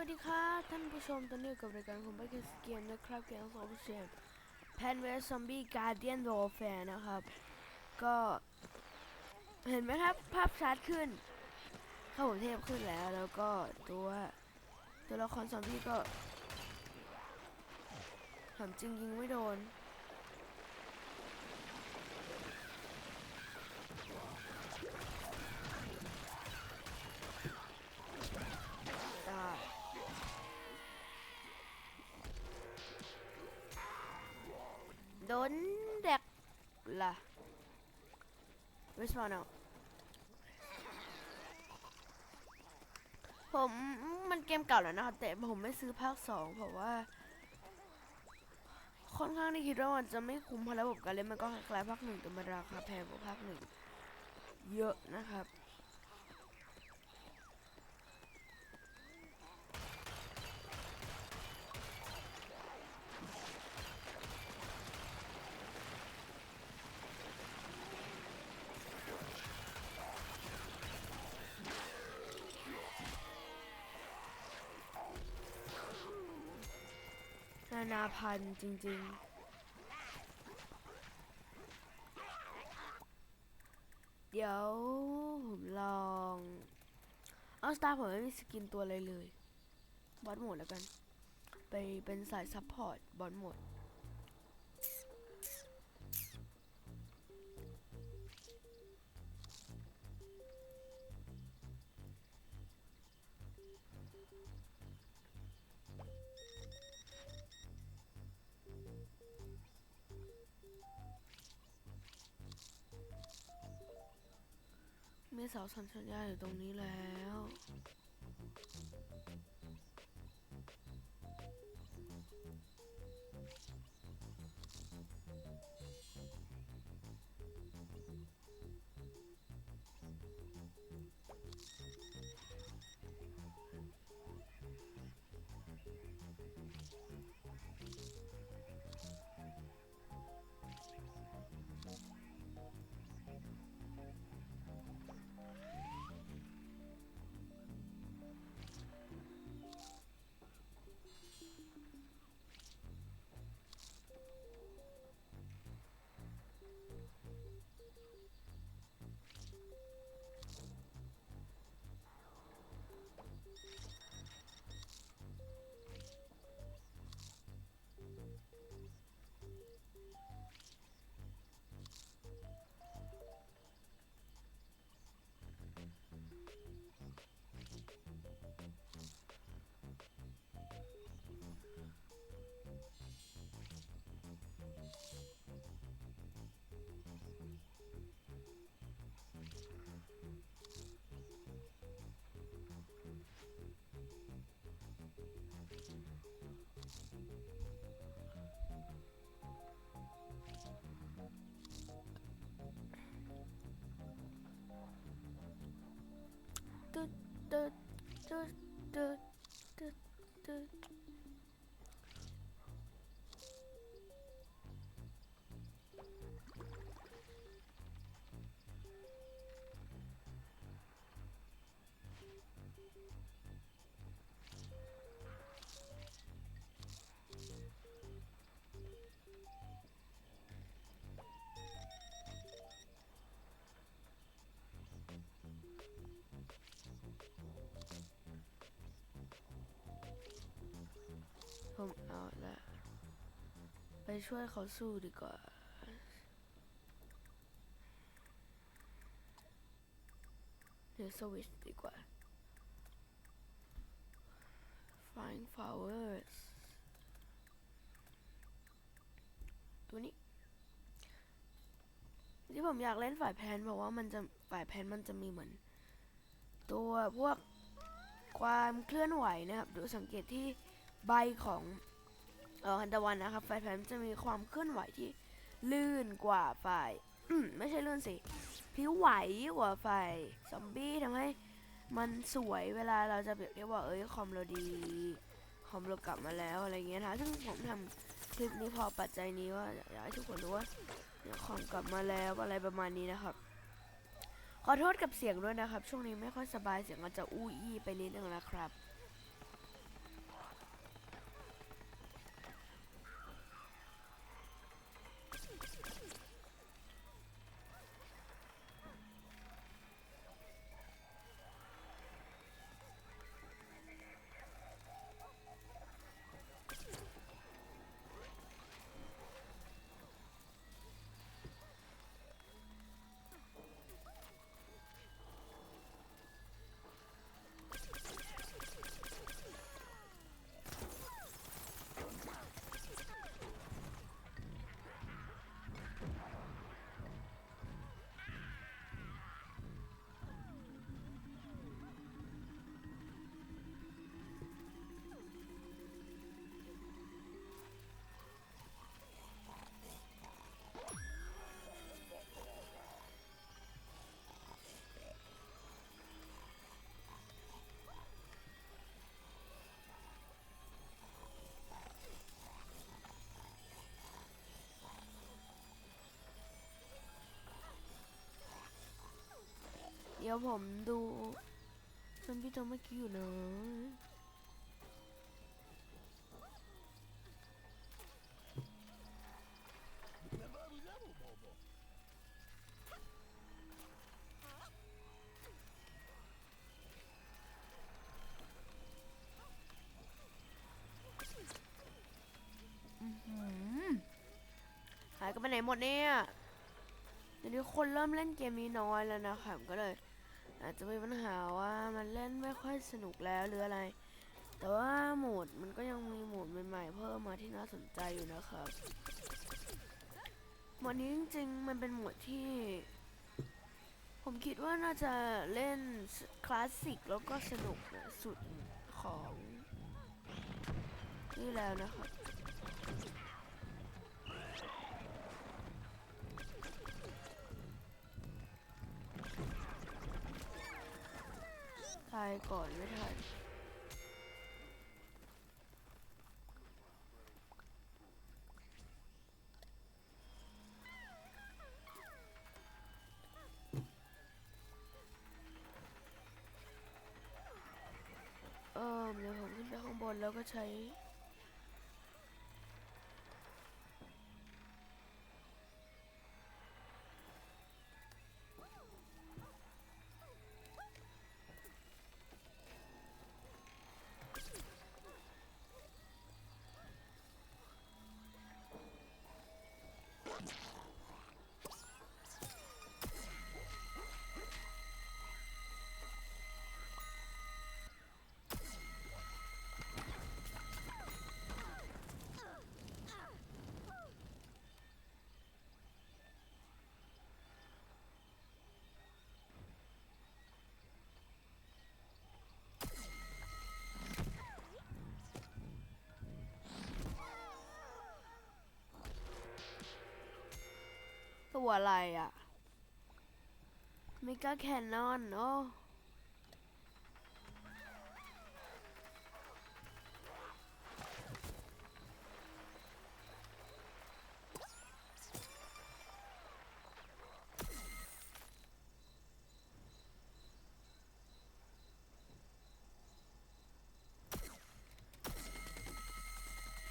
วัสดีครับท่านผู้ชมตอนนี้กับรายการของไบเกสเกมนะครับเกมของผู้เชมแพนเวสซอมบี้การเดียนโรแฟนะครับ ก็เห็นไหมครับภาพชัดขึ้น เข้าผมเทพขึ้นแล้ว แล้วก็ตัวตัวละครซอมบี้ก็ถามจริงยิงไม่โดน โดนเด็กล่ะวิสมาโนผมมันเกมเก่าแล้วนะแต่ผมไม่ซื้อภาคสองเพราะว่า ค่อนข้างที่คิดว่ามันจะไม่คุ้มเพราะระบบการเล่นมันก็คล้ายๆภาคหนึ่งแต่มันราคาแพงกว่าภาคหนึ่งเยอะนะครับ นานาพันธ์จริง ๆ เดี๋ยวผมลองเอาสตาร์ผมไม่มีสกินตัวอะไรเลย บอสโหมดแล้วกัน ไปเป็นสายซัพพอร์ตบอสโหมด เสาสัญญาณอยู่ตรงนี้แล้ว ดตึ๊ด ผมเอาละไปช่วยเขาสู้ดีกว่า เดี๋ยวสวิชดีกว่า Flying Flowers ตัวนี้ ที่ผมอยากเล่นฝ่ายแพนเพราะว่ามันจะฝ่ายแพนมันจะมีเหมือน ตัวพวกความเคลื่อนไหวนะครับดูสังเกตที่ ใบของฮันตะวันนะครับ ฝ่ายแพนจะมีความเคลื่อนไหวที่ลื่นกว่าฝ่ายไม่ใช่ลื่นสิผิวไหวกว่าฝ่ายซอมบี้ทำให้มันสวยเวลาเราจะเปรียบเทียบว่าเอ้ยคอมเราดีคอมเรากลับมาแล้วอะไรเงี้ยนะซึ่งผมทำคลิปนี้เพอปัจจัยนี้ว่าอยากให้ทุกคนรู้ว่าคอมกลับมาแล้วอะไรประมาณนี้นะครับ ขอโทษกับเสียงด้วยนะครับ ช่วงนี้ไม่ค่อยสบายเสียงอาจจะอู้อี้ไปนิดนึงนะครับ ยวผมดูซอมบี้ตัวเมื่อกี้อยู่นะอื้อหือหายกันไปไหนหมดเนี่ยเดี๋ยวนี้คนเริ่มเล่นเกมนี้น้อยแล้วนะครับก็เลย อาจจะมีปัญหาว่ามันเล่นไม่ค่อยสนุกแล้วหรืออะไร แต่ว่าโหมดมันก็ยังมีโหมดใหม่ๆเพิ่มมาที่น่าสนใจอยู่นะครับโหมดนี้จริงๆมันเป็นโหมดที่ ผมคิดว่าน่าจะเล่นคลาสสิกแล้วก็สนุกสุดของนี่แล้วนะครับายก่อนไม่ทันเออเดี๋ยวผมขึ้นไปข้างบนแล้วก็ใช้ ตัวอะไรอะเมกาแคนนอนโอ้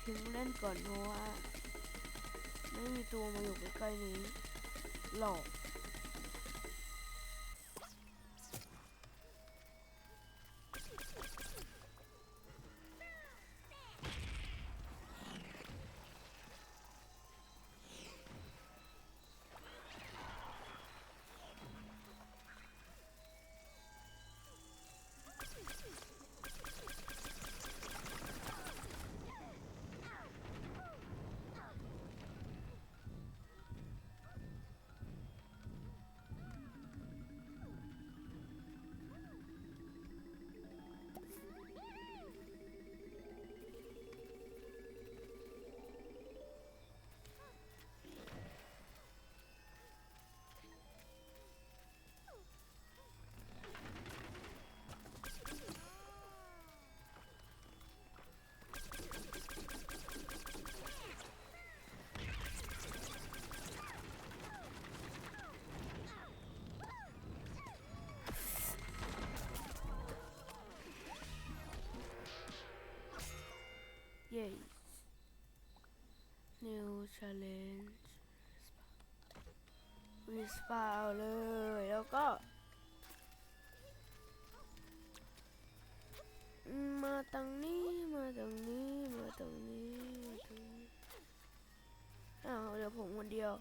ทิ้งเล่นก่อนเพราะว่า ไม่มีตัวมาอยู่ใกล้ๆนี้ ห เย้ New challenge วิสปาวเลย แล้วก็ มาตรงนี้ มาตรงนี้ มาตรงนี้มาตรงนี้อ้าวเดี๋ยวผมคนเดียว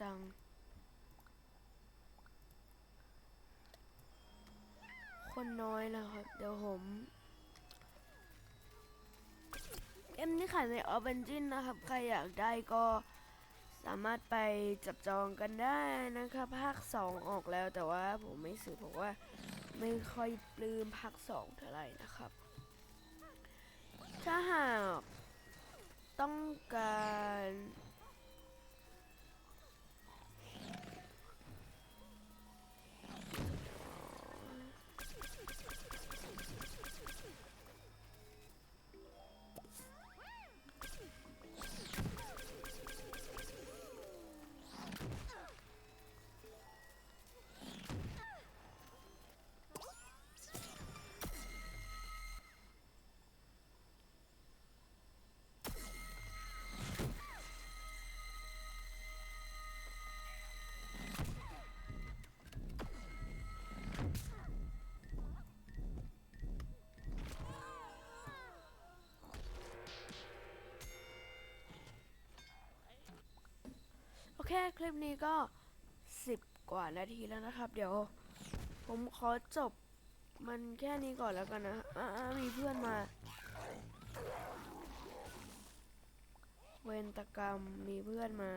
จัง คนน้อยนะครับ เดี๋ยวผม เอ็มนี่ขายในออ v เ n นจินนะครับ ใครอยากได้ก็สามารถไปจับจองกันได้นะครับ ภาค 2 ออกแล้วแต่ว่าผมไม่ซื้อเพราะว่าไม่ค่อยปลื้มภาค 2 เท่าไหร่นะครับ ถ้าหากต้องการ คลิปนี้ก็10กว่านาทีแล้วนะครับ เดี๋ยว ผมขอจบมันแค่นี้ก่อนแล้วกันนะอามีเพื่อนมา เวนตกรรมมีเพื่อนมา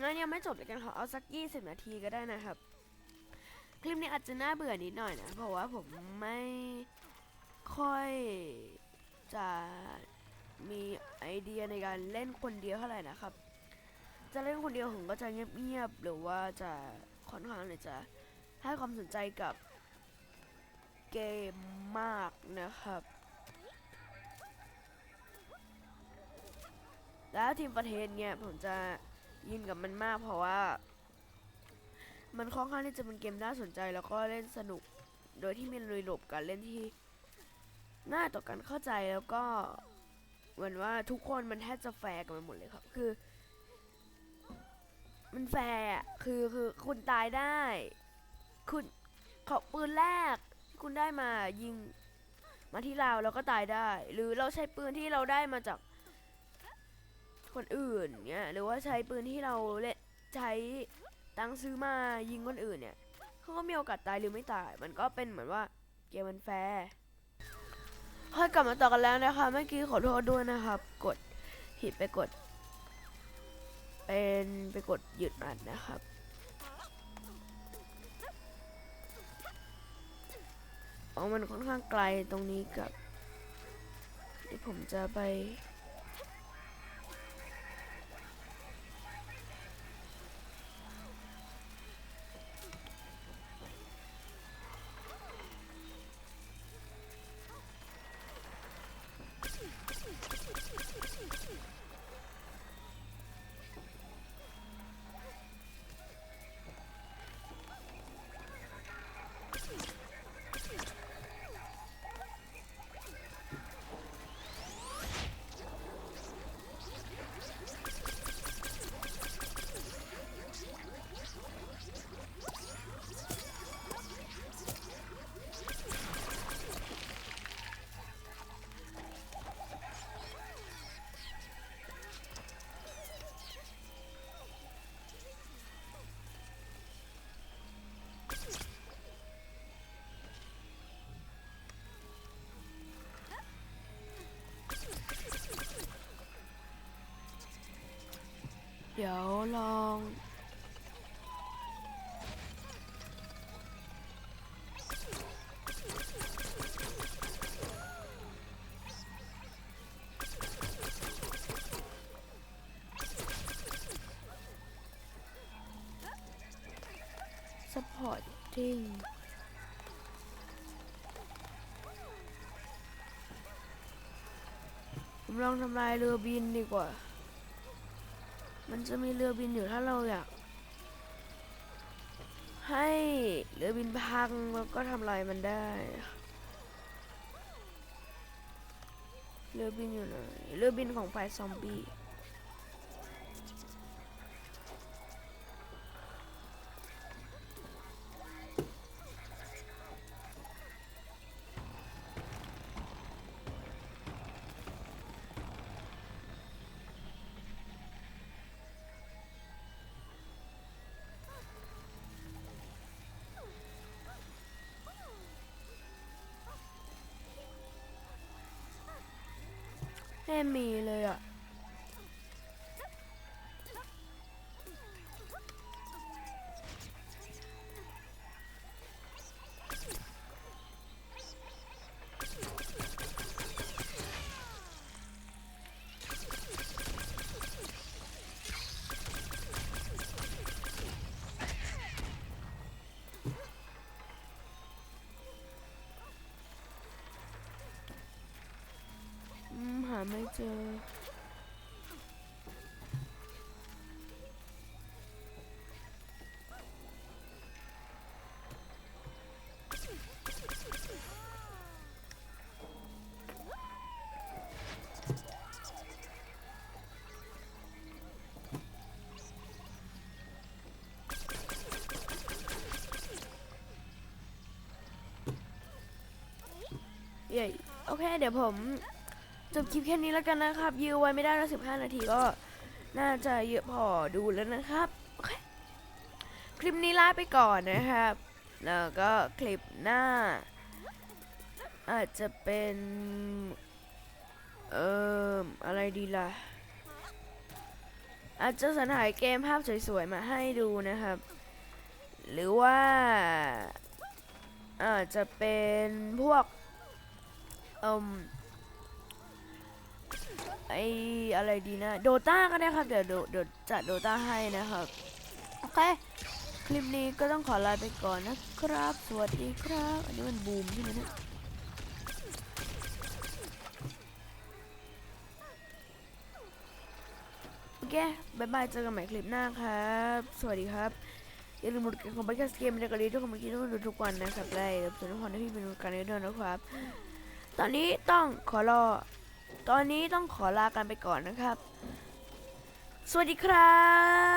งั้นยังไม่จบเลยกันขอเอาสัก20นาทีก็ได้นะครับ คลิปนี้อาจจะน่าเบื่อนิดหน่อยนะ เพราะว่าผมไม่ค่อยจะมีไอเดียในการเล่นคนเดียวเท่าไหร่นะครับ จะเล่นคนเดียวผมก็จะเงียบๆหรือว่าจะค่อนข้างเนี่ยจะให้ความสนใจกับเกมมากนะครับ แล้วทีมประเทศเนี่ยผมจะยินกับมันมากเพราะว่า มันค่อนข้างที่จะเป็นเกมน่าสนใจแล้วก็เล่นสนุกโดยที่มีระบบการเล่นที่ง่าต่อการเข้าใจแล้วก็เหมือนว่าทุกคนมันแทบจะแฟร์กันไปหมดเลยครับ คือ มันแฟร์คือคือคุณตายได้ คุณขาปืนแรกที่คุณได้มายิงมาที่เราแล้วก็ตายได้ หรือเราใช้ปืนที่เราได้มาจากคนอื่นเงี้ยหรือว่าใช้ปืนที่เราเล่นใช้ตังค์ซื้อมายิงคนอื่นเนี่ยเขาก็มีโอกาสตายหรือไม่ตาย มันก็เป็นเหมือนว่าเกมมันแฟร์ค่อยกลับมาต่อกันแล้วนะคะ เมื่อกี้ขอโทษด้วยนะครับ กดผิดไปกด เป็นไปกดหยุดมันนะครับเอามันค่อนข้างไกลตรงนี้กับที่ผมจะไป ดี๋ยวลองซัพพอร์ตทิ้งผมลองทำลายเรือบินดีกว่า มันจะมีเรือบินอยู่ถ้าเราอยาก ให้เรือบินพังเราก็ทำลายมันได้ เรือบินอยู่ไหนเรือบินของไฟซอมบี้ ม่มีเลยอะ มหาไม่เจอเย้โอเคเดี๋ยวผม จบคลิปแค่นี้แล้วกันนะครับ ยื้อไว้ไม่ได้แล้วสิบห้านาทีก็น่าจะเยอะพอดูแล้วนะครับ คลิปนี้ลาไปก่อนนะครับ แล้วก็คลิปหน้า อาจจะเป็น เอ่ออะไรดีล่ะ อาจจะสรรหาเกมภาพสวยๆ มาให้ดูนะครับ หรือว่า อาจจะเป็นพวก เอ่ม ไออะไรดีนะโดตาก็ได้ครับ เดี๋ยวเดี๋ยวจัดโดตาให้นะครับ โอเค คลิปนี้ก็ต้องขอลาไปก่อนนะครับ สวัสดีครับ อันนี้มันบูมใช่ไหมนี่ยโอเคบายบายเจอกันใหม่คลิปหน้าครับ สวัสดีครับอย่าลืมกดของบัคเกมในกรณีทุกคนเมื่อกี้ทุกคนดูทุกวันนะครับได้รับส่วนทุกคนให้พี่เป็นการด้วยนะครับ ตอนนี้ต้องขอรอ ตอนนี้ต้องขอลากันไปก่อนนะครับ สวัสดีครับ